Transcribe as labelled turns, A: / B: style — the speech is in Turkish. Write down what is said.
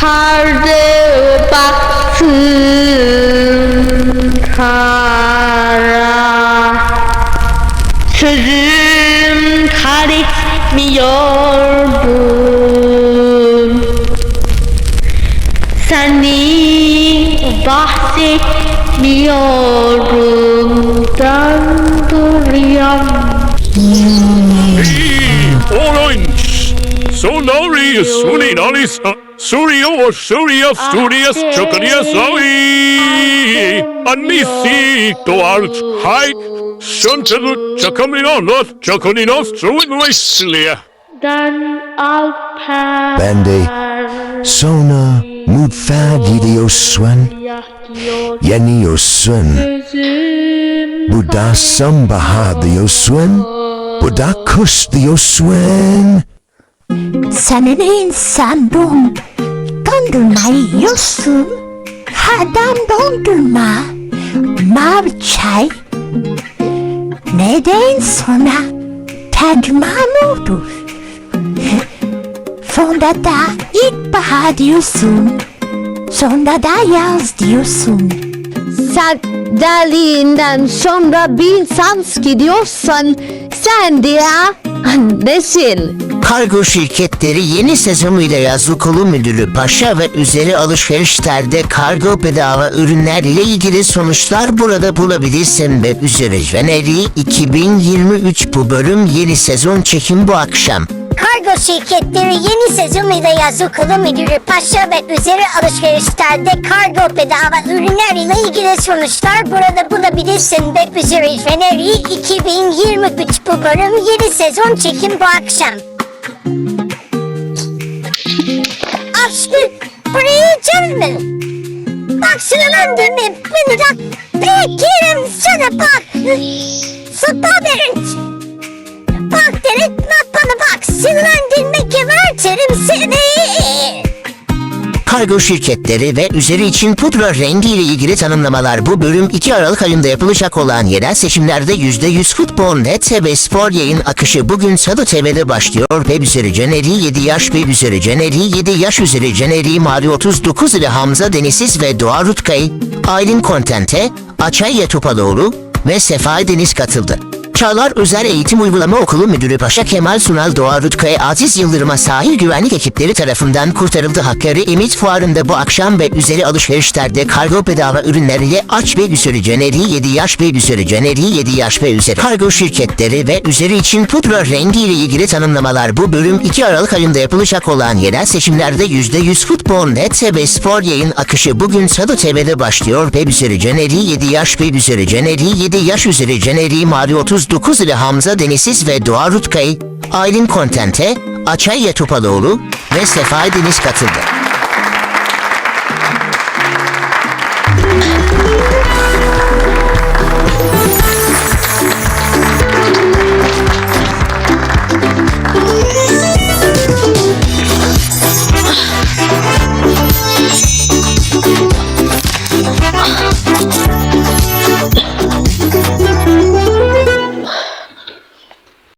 A: Kardı baktım kara. Sözüm kar etmiyordu Seni bahsetmiyorum Dandırıyorum Hey,
B: orange! So sorry, Sunny Surio o Surio Studios Choconiasoi Anisi Toarts Hai Suntelu Choconino Not Choconino Struin Weslia
A: Dan Alpa
C: Bandi Sona Mudfad Yidio Swen Yeni
A: Oswen
C: Buddha Sambahad the Oswen Buddha Kush the Oswen
D: Sen ne insan don, dondurma yiyorsun. Adam dondurma, mavi çay. Neden sonra tercüman olur? Sonra da ilkbahar diyorsun. Sonra da yaz diyorsun.
E: Sen deliğinden sonra bir insan gidiyorsan sen de ya nesin?
F: Kargo şirketleri yeni sezonuyla yazlı kolu müdürü Paşa ve üzeri alışverişlerde kargo bedava ürünler ile ilgili sonuçlar burada bulabilirsin ve üzeri Jeneri 2023 bu bölüm yeni sezon çekim bu akşam.
G: Kargo şirketleri yeni sezonuyla yaz okulu müdürü Paşa ve üzeri alışverişlerde kargo bedava ürünler ile ilgili sonuçlar burada bulabilirsin ve üzeri Feneri 2023 bu bölüm yeni sezon çekim bu akşam. Buraya yiyecek mi? Bak sinirlendirme beni de beklerim sana bak. Sıpa verin. Bak dedik bak bana bak sinirlendirmek gebertirim seni.
F: Kargo şirketleri ve üzeri için pudra rengi ile ilgili tanımlamalar bu bölüm 2 Aralık ayında yapılacak olan yerel seçimlerde %100 futbol net ve spor yayın akışı bugün Salı TV'de başlıyor. Web üzeri Ceneri 7 yaş, web üzeri Ceneri 7 yaş üzeri Ceneri Mario 39 ile Hamza Denisiz ve Doğa Rutkay, Aylin Kontente, Açay Yatupaloğlu ve Sefa Deniz katıldı. Çağlar Özel Eğitim Uygulama Okulu Müdürü Paşa Kemal Sunal Doğa Rutkay Aziz Yıldırım'a sahil güvenlik ekipleri tarafından kurtarıldı. Hakkari Emit Fuarı'nda bu akşam ve üzeri alışverişlerde kargo bedava ürünleriyle aç ve üzeri cöneri 7 yaş ve üzeri cöneri 7 yaş ve üzeri kargo şirketleri ve üzeri için pudra rengiyle ilgili tanımlamalar bu bölüm 2 Aralık ayında yapılacak olan yerel seçimlerde %100 futbol net ve spor yayın akışı bugün Sadı TV'de başlıyor ve üzeri cöneri 7 yaş ve üzeri cöneri 7 yaş üzeri cöneri Mari 30 1999 ile Hamza Denizsiz ve Doğa Rutkay, Aylin Kontente, Açay Yatupalıoğlu ve Sefai Deniz katıldı.